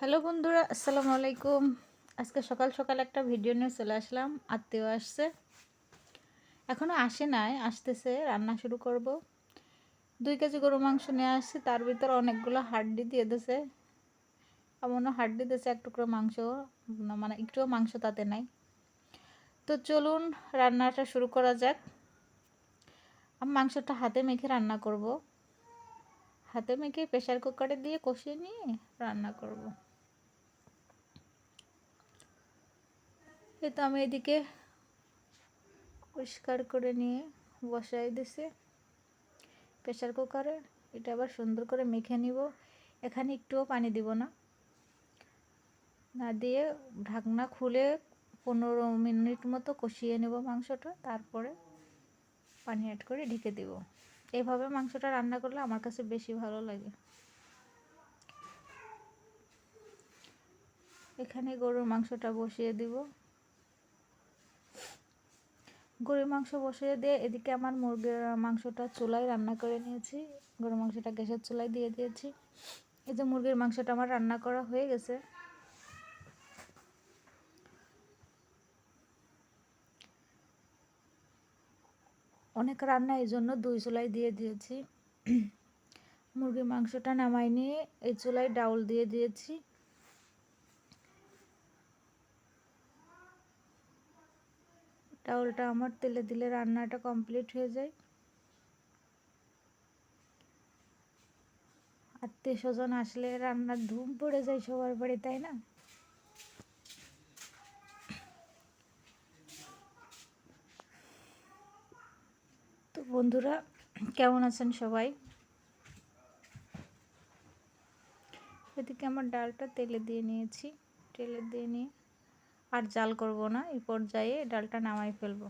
Hello বন্ধুরা, আসসালামু আলাইকুম। আজকে সকাল সকাল একটা ভিডিও নিয়ে চলে আসলাম, আত্মীয় আসছে। এখনও আসে নাই, আসতেছে, রান্না শুরু করব। দুই কেজি গরু মাংস নিয়ে আসছি, তার ভিতর অনেকগুলো হাড্ডি দিয়ে দিয়েছে এমনও হাড্ডি দিয়েছে এক টুকরো মাংস মানে একটুও মাংস তাতে নাই। তো চলুন, রান্নাটা শুরু করা যাক। আমি মাংসটা হাতে মেখে রান্না করব। হাতে মেখে প্রেশার কুকারে দিয়ে কষিয়ে নিয়ে রান্না করব। এই তো আমি এদিকে পরিষ্কার করে নিয়ে বসাই দিছি প্রেশার কুকারে। এটা আবার সুন্দর করে মেখে নিব। এখানে একটুও পানি দিব না। না দিয়ে ঢাকনা খুলে পনেরো মিনিট মতো কষিয়ে নেব মাংসটা। তারপরে পানি অ্যাড করে ঢেকে দেব। এইভাবে মাংসটা রান্না করলে আমার কাছে বেশি ভালো লাগে। এখানে গরুর মাংসটা বসিয়ে দিব। গরুর মাংস বসিয়ে দিয়ে এদিকে আমার মুরগির মাংসটা চুলায় রান্না করে নিয়েছি। গরুর মাংসটা গ্যাসের চুলায় দিয়ে দিয়েছি। এই যে মুরগির মাংসটা আমার রান্না করা হয়ে গেছে। অনেক রান্না এই জন্য দুই চুলাই দিয়ে দিয়েছি। মুরগির মাংসটা নামাই নিয়ে এই চুলায় ডাউল দিয়ে দিয়েছি। ডাউলটা আমার তেলে দিলে রান্নাটা কমপ্লিট হয়ে যায়। আত্মীয় স্বজন আসলে রান্নার ধুম পড়ে যায় সবার বাড়ি, তাই না? তো বন্ধুরা, কেমন আছেন সবাই? এদিকে আমার ডালটা তেলে দিয়ে নিয়েছি, তেলে দিয়ে নিয়ে আর জাল করব না, এই পর্যায়ে ডালটা নামাই ফেলব।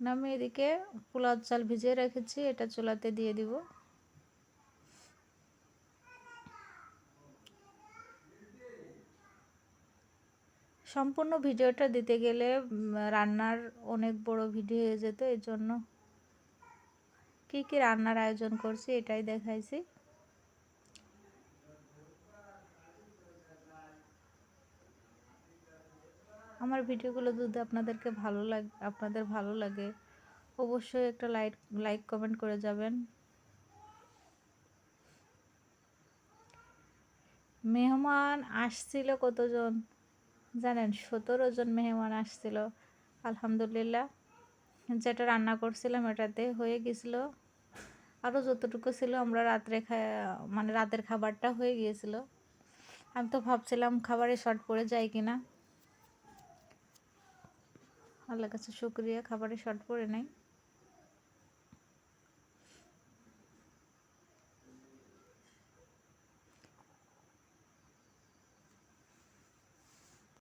নামে এদিকে পোলাও চাল ভিজিয়ে রেখেছি, এটা চুলাতে দিয়ে দিব। সম্পূর্ণ ভিডিওটা দিতে গেলে রান্নার অনেক বড় ভিডিও হয়ে যেত এই জন্য কী কী রান্নার আয়োজন করছি এটাই দেখাইছি। আমার ভিডিওগুলো যদি আপনাদেরকে ভালো লাগে, আপনাদের ভালো লাগে, অবশ্যই একটা লাইক লাইক কমেন্ট করে যাবেন। মেহমান আসছিল কতজন? জানেন, সতেরো জন মেহমান আসছিল, আলহামদুলিল্লাহ। যেটা রান্না করছিলাম এটাতে হয়ে গেছিল। আরও যতটুকু ছিল আমরা রাত্রে মানে রাতের খাবারটা হয়ে গিয়েছিল। আমি তো ভাবছিলাম খাবারে শর্ট পড়ে যায় কিনা। আল্লাহ কাছে শুক্রিয়া খাবারে শর্ট পড়ে নাই।